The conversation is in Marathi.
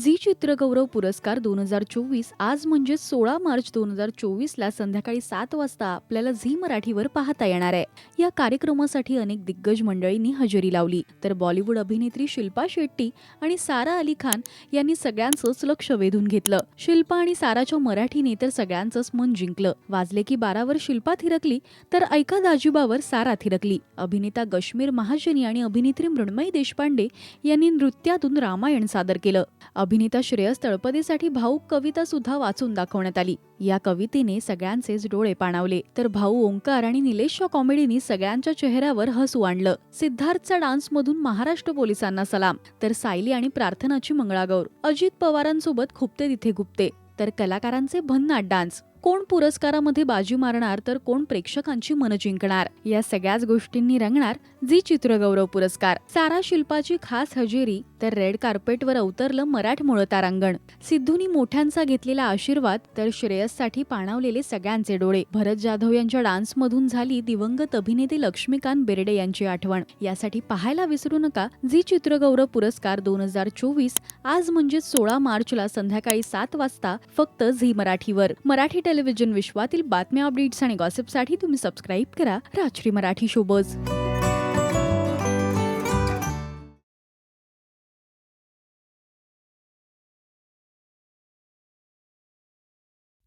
Zee Chitragaurav पुरस्कार दोन हजार चोवीस आज म्हणजे सोळा मार्च दोन हजार चोवीसला संध्याकाळी सात वाजता आपल्याला झी मराठीवर पाहता येणार आहे. या कार्यक्रमासाठी अनेक दिग्गज मंडळींनी हजेरी लावली. तर बॉलिवूड अभिनेत्री शिल्पा शेट्टी आणि सारा अली खान यांनी सगळ्यांचंच लक्ष वेधून घेतलं. शिल्पा आणि साराच्या मराठीने तर सगळ्यांचंच मन जिंकलं. वाजले की बारावर शिल्पा थिरकली तर ऐका दाजुबावर सारा थिरकली. अभिनेता गश्मीर महाजनी आणि अभिनेत्री मृण्मयी देशपांडे यांनी नृत्यातून रामायण सादर केलं. अभिनेता श्रेयस तळपदेसाठी भाऊक कविता सुद्धा वाचून दाखवण्यात आली. या कवितेने सगळ्यांचेच डोळे पाणावले तर भाऊ ओंकार आणि निलेशच्या कॉमेडीने सगळ्यांच्या चेहऱ्यावर हसू आणलं. सिद्धार्थचा डान्स मधून महाराष्ट्र पोलिसांना सलाम. तर सायली आणि प्रार्थनाची मंगळागौर. अजित पवारांसोबत खुपते तिथे गुप्ते. तर कलाकारांचे भन्नाट डान्स. कोण पुरस्कारामध्ये बाजी मारणार तर कोण प्रेक्षकांची मन जिंकणार? या सगळ्याच गोष्टींनी रंगणार झी चित्रगौरव पुरस्कार. सारा शिल्पाची खास हजेरी तर रेड कार्पेटवर अवतरलं मराठमोळं तारांगण. सिद्धूनी मोठ्यांचा घेतलेला आशीर्वाद तर श्रेयससाठी पाणावलेले सगळ्यांचे डोळे. भरत जाधव यांच्या डान्समधून झाली दिवंगत अभिनेते लक्ष्मीकांत बेर्डे यांची आठवण. यासाठी पाहायला विसरू नका झी चित्रगौरव पुरस्कार दोन हजार चोवीस. आज म्हणजे सोळा मार्चला संध्याकाळी सात वाजता फक्त झी मराठीवर. मराठी टेलिव्हिजन विश्वातील बातम्या अपडेट्स आणि गॉसिपसाठी तुम्ही सबस्क्राईब करा. Rajshri Marathi showbuzz